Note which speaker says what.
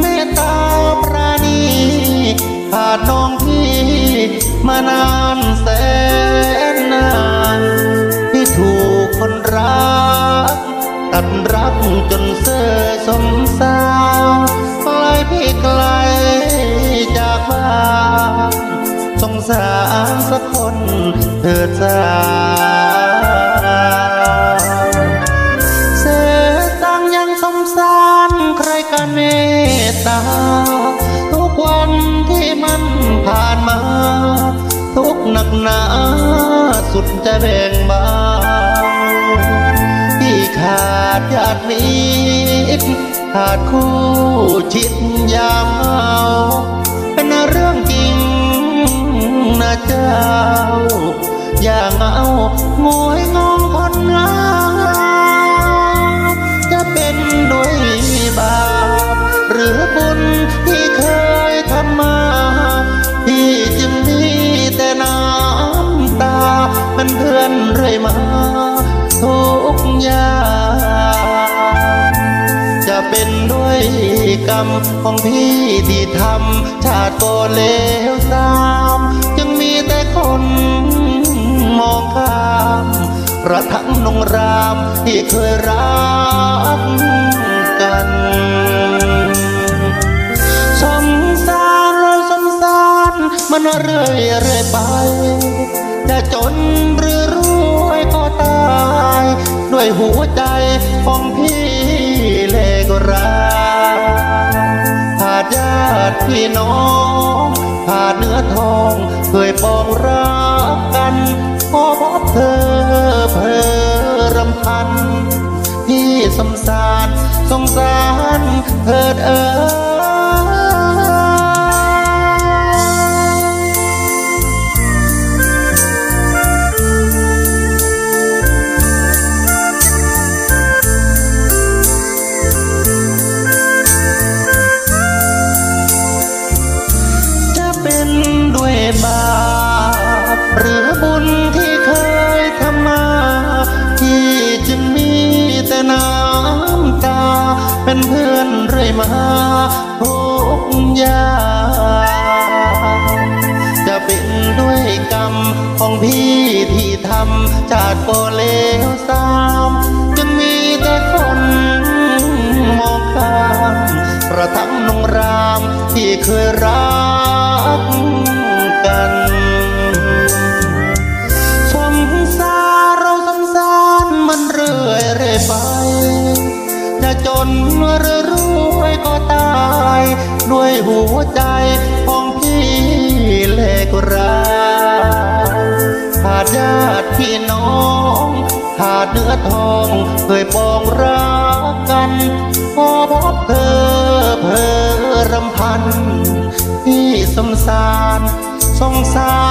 Speaker 1: เมตตาปราณีขาดน้องพี่มานานแสนนานที่ถูกคนรัก ตัดรักจนเสื่อสมสาวไกลพี่ไกลจากบ้านสงสารสักคนเถิดจ้า กหนักหนาสุดจะแบ่งเบาที่ขาดญาติมิตรขาดคู่ชิดยามเมาเป็นเรื่องจริงนะเจ้า อย่างเอางวยงอ เป็นเพื่อนเรื่อยมาทุกอย่างจะเป็นด้วยกรรมของพี่ที่ทำชาติก็เลวสามจึงมีแต่คนมองข้ามกระทั่งนงรามที่เคยรักกัน มันเรื่อยเรื่อยไปจะจนหรือรวยก็ตาย ด้วยหัวใจของพี่เลกราขาดญาติพี่น้องขาดเนื้อทองเคยปองรักกันพอพบเธอเพอรำพัน พี่สงสารสงสารเถิดเอ่ย เป็นเพื่อนเรื่อยมาทุกอย่างจะเป็นด้วยกรรมของพี่ที่ทำชาติก็เลวสามจึงมีแต่คนมองข้ามกระทังนงรามที่เคยรัก วยหัวใจของพี่เล็กราขาดญาติพี่น้องขาดเนื้อทองเคยปองรักกัน พอพบเธอเพอรำพันพี่สงสารสงสาร